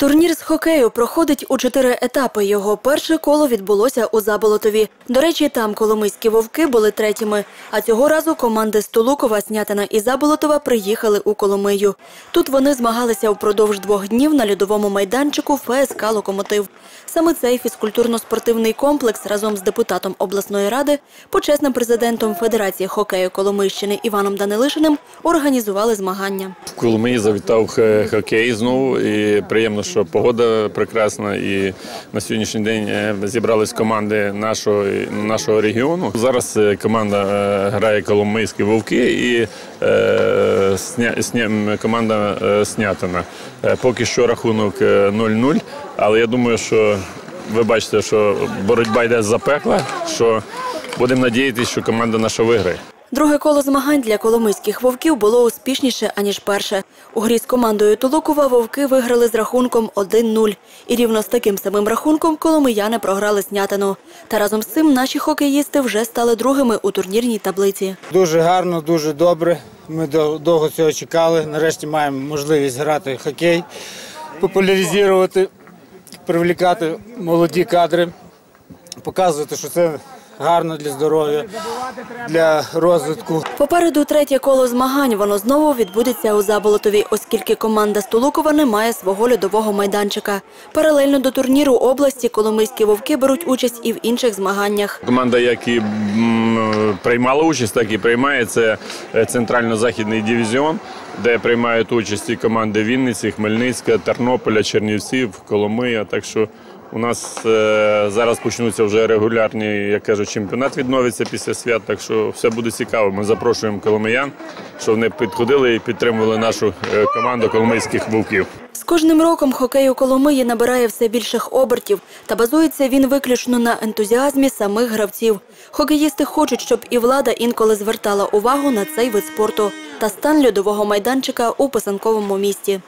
Турнір з хокею проходить у чотири етапи. Його перше коло відбулося у Заболотові. До речі, там коломийські вовки були третіми. А цього разу команди з Тулукова, Снятина і Заболотова приїхали у Коломию. Тут вони змагалися впродовж двох днів на льодовому майданчику ФСК «Локомотив». Саме цей фізкультурно-спортивний комплекс разом з депутатом обласної ради, почесним президентом Федерації хокею Коломийщини Іваном Данилишиним організували змагання. В Коломиї завітав хокей знову. І приємно, що погода прекрасна. І на сьогоднішній день е, зібрались команди нашого, нашого регіону. Зараз е, команда е, грає Коломийські вовки і е, сня, сня, команда Снятина. Поки що рахунок е, 0-0, але я думаю, що ви бачите, що боротьба йде запекла, що будемо надіятися, що команда наша виграє. Друге коло змагань для коломийських вовків було успішніше, аніж перше. У грі з командою Тулукова вовки виграли з рахунком 1-0. І рівно з таким самим рахунком коломияни програли снятину. Та разом з цим наші хокеїсти вже стали другими у турнірній таблиці. Дуже гарно, дуже добре. Ми довго цього чекали. Нарешті маємо можливість грати в хокей, популяризувати, привлікати молоді кадри, показувати, що це гарно для здоров'я, для розвитку. Попереду третє коло змагань. Воно знову відбудеться у Заболотові, оскільки команда Столукова не має свого льодового майданчика. Паралельно до турніру області коломийські вовки беруть участь і в інших змаганнях. Команда, як і приймала участь, так і приймає. Це е, центрально-західний дивізіон, де приймають участь і команди Вінниці, Хмельницька, Тернополя, Чернівців, Коломия. Так що у нас е, зараз почнуться вже регулярні, як кажуть, чемпіонат відновиться після свят. Так що все буде цікаво. Ми запрошуємо коломиян, щоб вони підходили і підтримували нашу е, команду коломийських вовків. З кожним роком хокей у Коломиї набирає все більших обертів, та базується він виключно на ентузіазмі самих гравців. Хокеїсти хочуть, щоб і влада інколи звертала увагу на цей вид спорту та стан льодового майданчика у писанковому місті.